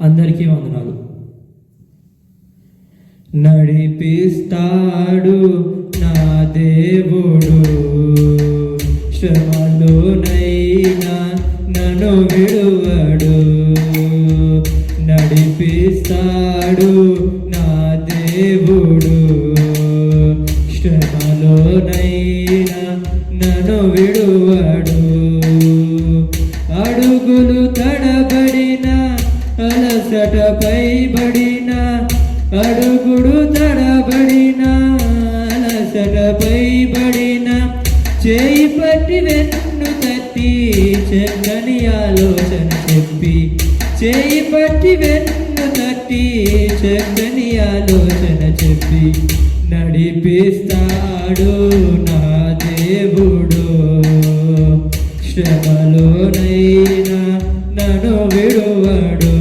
అందరికీ వందనాలు. నడిపిస్తాడు నా దేవుడు. శ్రమలోనైనా నన్ను విడువడు. నడిపిస్తాడు నా దేవుడు. శ్రమలోనైనా నన్ను విడువడు. చేయి పట్టి వెన్ను తట్టి చక్కని ఆలోచన చెప్పి నడిపిస్తాడు నా దేవుడు. శ్రమలోనైనా నన్ను విడువడు.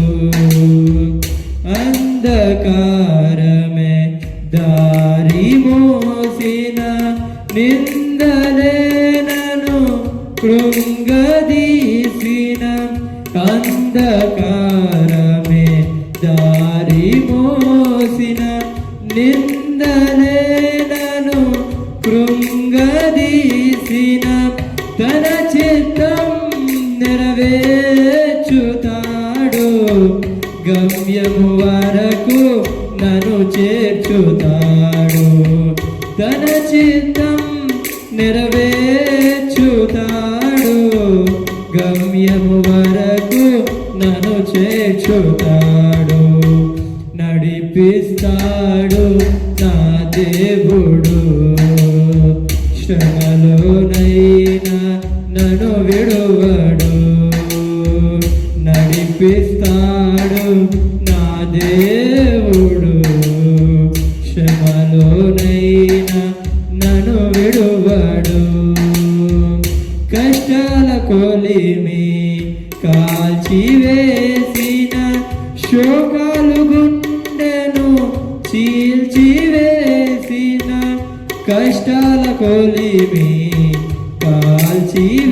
అంధకారమే దారి మోసిన నిందలే నన్ను కృంగదీ అంధకారమే దారి మోసిన నిందలే నన్ను కృంగదీసిన తన చిత్తం నెరవేర్చుతాడు. గమ్యము వరకు నన్ను చేర్చుతాడు. తన చిత్తం నెరవేర్చుతాడు. గమ్యము వరకు నన్ను చేర్చుతాడు? నడిపిస్తాడు నా దేవుడు. శ్రమలోనైనా నన్ను విడువడు. నడిపిస్తాడు కొలిమి కాల్చివేసిన శోకాలు గుండెను చీల్చివేసిన కష్టాల కొలిమి కాల్చివేసిన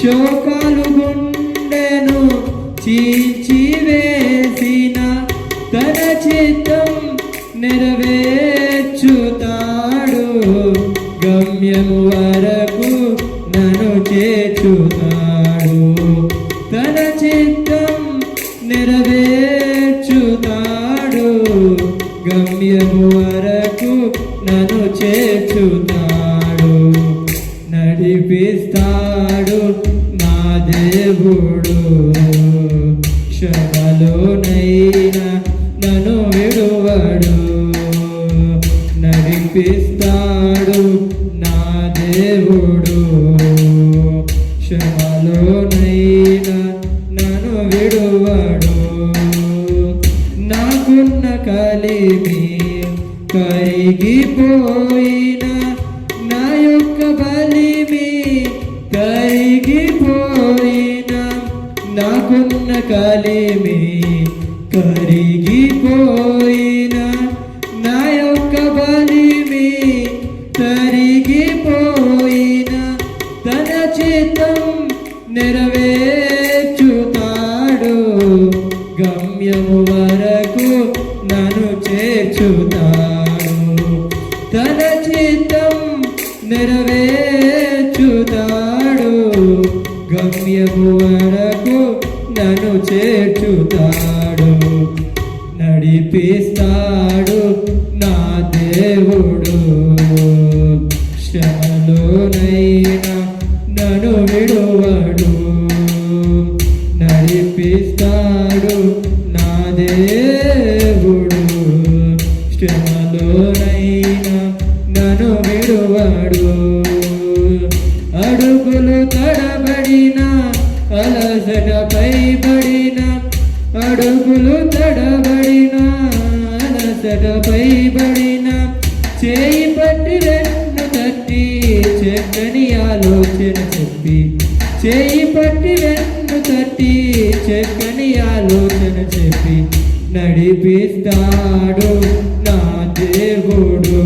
శోకాలు గుండెను చీల్చివేసిన తన చిత్తం నెరవేర్చుతాడు గమ్యము నెరవేర్చుతాడు గమ్యము వరకు నన్ను చేర్చుతాడు. నడిపిస్తాడు నా దేవుడు. క్షమలోనైనా నన్ను విడువడు. నడిపిస్తాడు ఉన్న కలిమి కరిగిపోయిన నా యొక్క బలిమి కరిగిపోయిన నాకున్న కలిమి కరిగిపోయిన నా యొక్క బలి గమ్యము వరకు నన్ను చేర్చుతాడు. తన చిత్తం నెరవేర్చుతాడు. గమ్యము వరకు నన్ను చేర్చుతాడు. నడిపిస్తాడు నా దేవుడు. దేవుడు శ్రమలోనైనా నన్ను విడువాడు. అడుగులు తడబడిన అలసటపై పడిన అడుగులు తడబడిన అలసటపై పడిన చేయి పట్టి రెండు తట్టి చెక్కని ఆలోచన చెప్పి చేయి పట్టి రెండు నడిపిస్తాడు నా దేవుడు.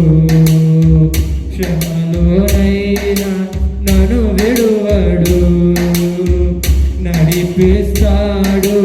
శ్రమలోనైనా నన్ను విడువడు. నడిపిస్తాడు